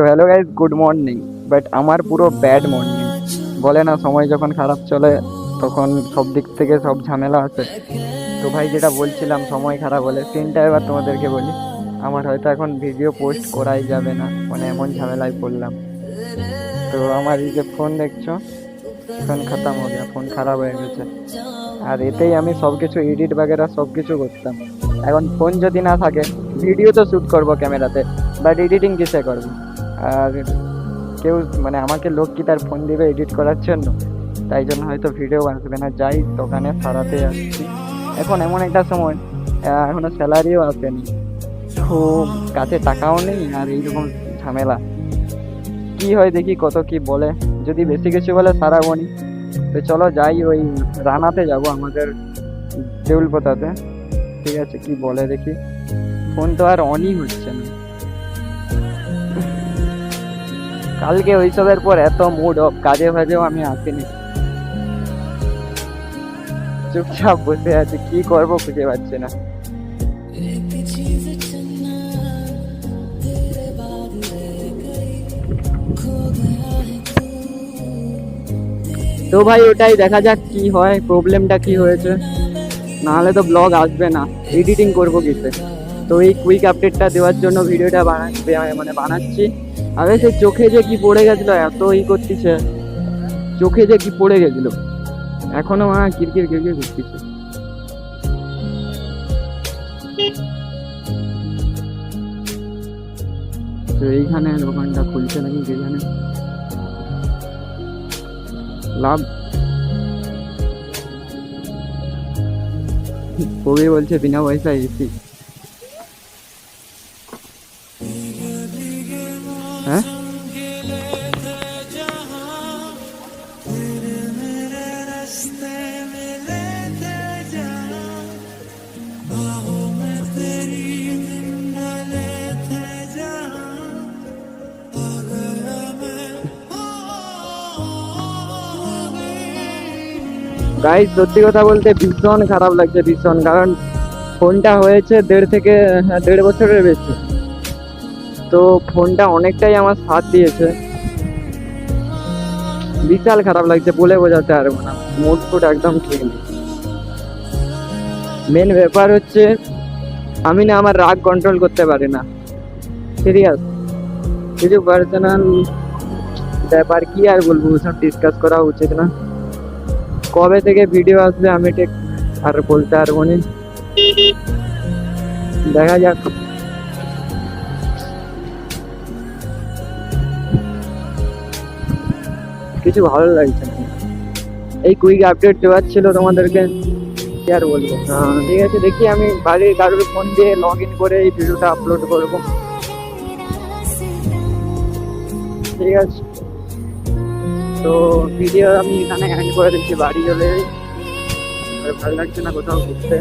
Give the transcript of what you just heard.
So hello guys good morning but আমার পুরো bad morning বলে না, সময় যখন খারাপ চলে, তখন সব দিক থেকে সব ঝামেলা আছে। তো ভাই যেটা বলছিলাম, সময় খারাপ হলে সিনটা এবার তোমাদেরকে বলি। আমার হয়তো এখন ভিডিও পোস্ট করাই যাবে না মানে এমন ঝামেলায় পড়লাম। তো আমার এই যে ফোন দেখছ ফোন খতম হয়ে গেছে ফোন খারাপ হয়ে গেছে। আর এতেই আমি সব কিছু এডিট বাগেরা সব কিছু করতাম। এখন ফোন যদি না থাকে ভিডিও তো শ্যুট করব ক্যামেরাতে বাট এডিটিং কিসে করব? আর কেউ মানে আমাকে লোক কি তার ফোন দিবে এডিট করার জন্য। তাই জন্য হয়তো ভিডিও আসবে না। যাই দোকানে সারাতে আসছি। এখন এমন একটা সময় আহ, এখনও স্যালারিও আসেনি। তো কাছে টাকাও নেই আর এইরকম ঝামেলা। কি হয় দেখি কত কি বলে। যদি বেশি কিছু বলে সারাবনি তো চলো যাই ওই রানাতে যাব আমাদের দেউলপোতাতে ঠিক আছে কি বলে দেখি। ফোন তো আর অনই হচ্ছে না। কালকে ওইসবের পর এত মুড অফ কাজে ফাজেও আমি আসিনি। চুপচাপ বসে আছি, কি করব খুঁজে পাচ্ছি না। তো ভাই, ওটাই, দেখা যাক কি হয় প্রবলেমটা কি হয়েছে। নাহলে তো ব্লগ আসবে না এডিটিং করব কিসে? তো এই কুইক আপডেটটা দেওয়ার জন্য ভিডিওটা বানাচ্ছি মানে বানাচ্ছি। আরে সে চোখে যে কি পড়ে গেছিল, এত ই করতেছে। চোখে যে কি পড়ে গেছিল। এখনও মা কিরকির কিরকির করতেছে। তো এইখানে দোকানটা খুলছে নাকি যেখানে লাভ। কবি বলছে, বিনা পয়সা এসি। হ্যাঁ? গাইজ সত্যি কথা বলতে ভীষণ খারাপ লাগছে ভীষণ কারণ ফোনটা হয়েছে দেড় থেকে হ্যাঁ, দেড় বছরের বেশি। তো ফোনটা অনেকটাই আমার সাথ দিয়েছে। বিশাল খারাপ লাগছে, বলে বোঝাতে পারব না। মুড ফুড একদম ঠিক নেই। মেন ব্যাপার হচ্ছে, আমি না আমার রাগ কন্ট্রোল করতে পারি না। সিরিয়াস কিছু পার্সোনাল ব্যাপার কি আর বলব সব ডিসকাস করা উচিত না। কবে থেকে ভিডিও আসবে আমি ঠিক আর বলতে পারব না। দেখা যাক। কিছু ভালো লাগছে না। এই কুইক আপডেট দেওয়ার ছিল তোমাদেরকে কি আর বলব? হ্যাঁ। ঠিক আছে দেখি আমি বাড়ির কারোর ফোন দিয়ে লগ ইন করে এই ভিডিওটা আপলোড করব। ঠিক আছে। তো ভিডিও আমি এখানে অ্যান্ড করে দিচ্ছি বাড়ি চলে আর ভালো লাগছে না কোথাও ঘুরতে।